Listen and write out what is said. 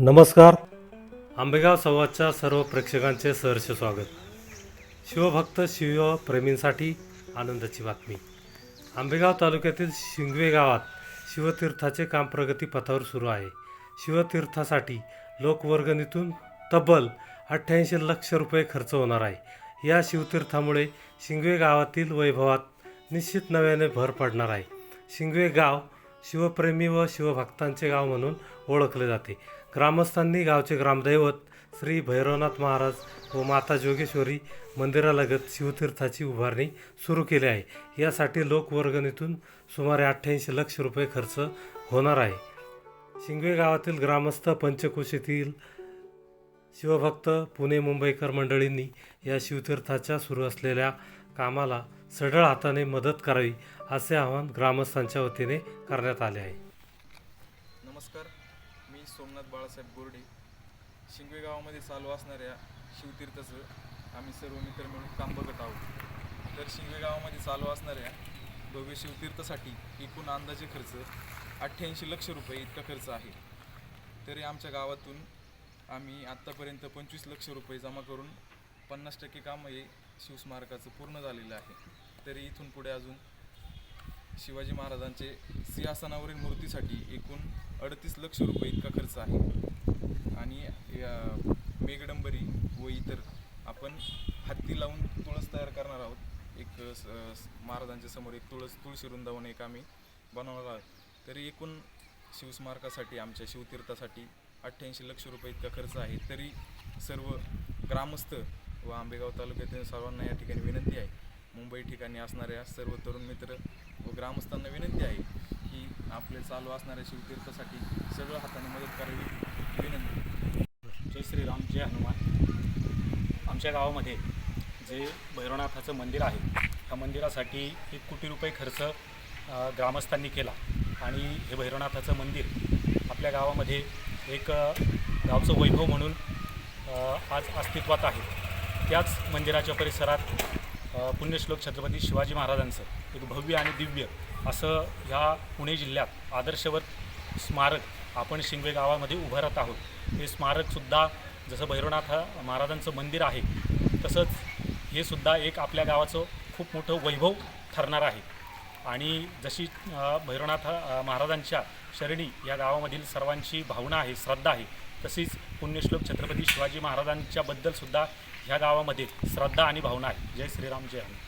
नमस्कार. आंबेगाव संवादच्या सर्व प्रेक्षकांचे सहर्ष स्वागत. शिवभक्त शिवप्रेमींसाठी आनंदाची बातमी. आंबेगाव तालुक्यातील शिंगवे गावात शिवतीर्थाचे काम प्रगती पथावर सुरू आहे. शिवतीर्थासाठी लोकवर्गणीतून तब्बल अठ्ठ्याऐंशी लक्ष रुपये खर्च होणार आहे. या शिवतीर्थामुळे शिंगवे गावातील वैभवात निश्चित नव्याने भर पडणार आहे. शिंगवे गाव शिवप्रेमी व शिवभक्तांचे गाव म्हणून ओळखले जाते. ग्रामस्थांनी गावचे ग्रामदैवत श्री भैरवनाथ महाराज व माता जोगेश्वरी मंदिरालगत शिवतीर्थाची उभारणी सुरू केली आहे. यासाठी लोकवर्गणीतून सुमारे अठ्ठ्याऐंशी लक्ष रुपये खर्च होणार आहे. शिंगवे गावातील ग्रामस्थ पंचकोशीतील शिवभक्त पुणे मुंबईकर मंडळींनी या शिवतीर्थाच्या सुरू असलेल्या कामाला सढळ हाताने मदत करावी असे आवाहन ग्रामस्थांच्या वतीने करण्यात आले आहे. नमस्कार मी सोमनाथ बाळासाहेब गोरडे. शिंगवे गावामध्ये चालू असणाऱ्या शिवतीर्थाचं आम्ही सर्व मित्र मिळून काम बघत आहोत. तर शिंगवे गावामध्ये चालू असणाऱ्या भव्य शिवतीर्थासाठी एकूण अंदाजे खर्च अठ्ठ्याऐंशी लक्ष रुपये इतका खर्च आहे. तरी आमच्या गावातून आम्ही आत्तापर्यंत पंचवीस लक्ष रुपये जमा करून पन्नास टक्के काम हे शिवस्मारकाचं पूर्ण झालेलं आहे. तरी इथून पुढे अजून शिवाजी महाराजांचे सिंहासनावरील मूर्तीसाठी एकूण अडतीस लक्ष रुपये इतका खर्च आहे. आणि या मेघडंबरी व इतर आपण हत्ती लावून तुळस तयार करणार आहोत. एक स- महाराजांच्या समोर एक तुळस तुळशी वृंदावन एक आम्ही बनवणार आहोत. तरी एकूण शिवस्मारकासाठी आमच्या शिवतीर्थासाठी अठ्ठ्याऐंशी लक्ष रुपये इतका खर्च आहे तरी सर्व ग्रामस्थ व आंबेगाव तालुक्यातील सर्वांना या ठिकाणी विनंती आहे. मुंबई ठिकाणी असणाऱ्या सर्व तरुण मित्र व ग्रामस्थांना विनंती आहे की आपले चालू असणाऱ्या शिवतीर्थासाठी सगळं हाताने मदत करावी. विनंती. जय श्रीराम जय हनुमान. आमच्या गावामध्ये जे भैरवनाथाचं मंदिर आहे ह्या मंदिरासाठी एक कोटी रुपये खर्च ग्रामस्थांनी केला. आणि हे भैरवनाथाचं मंदिर आपल्या गावामध्ये एक गावचं वैभव म्हणून आज अस्तित्वात आहे. त्याच मंदिराच्या परिसरात पुण्यश्लोक छत्रपती शिवाजी महाराजांचं एक भव्य आणि दिव्य असं ह्या पुणे जिल्ह्यात आदर्शवत स्मारक आपण शिंगवे गावामध्ये उभारत आहोत. हे स्मारकसुद्धा जसं भैरवनाथ महाराजांचं मंदिर आहे तसंच हे सुद्धा एक आपल्या गावाचं खूप मोठं वैभव ठरणार आहे. आणि जशी भैरवनाथ महाराजांच्या शरणी या गावामधील सर्वांची भावना आहे श्रद्धा आहे तशीच पुण्यश्लोक छत्रपती शिवाजी महाराजांच्याबद्दलसुद्धा ह्या गावामध्ये श्रद्धा आणि भावना आहे. जय श्रीराम जय हनुमान.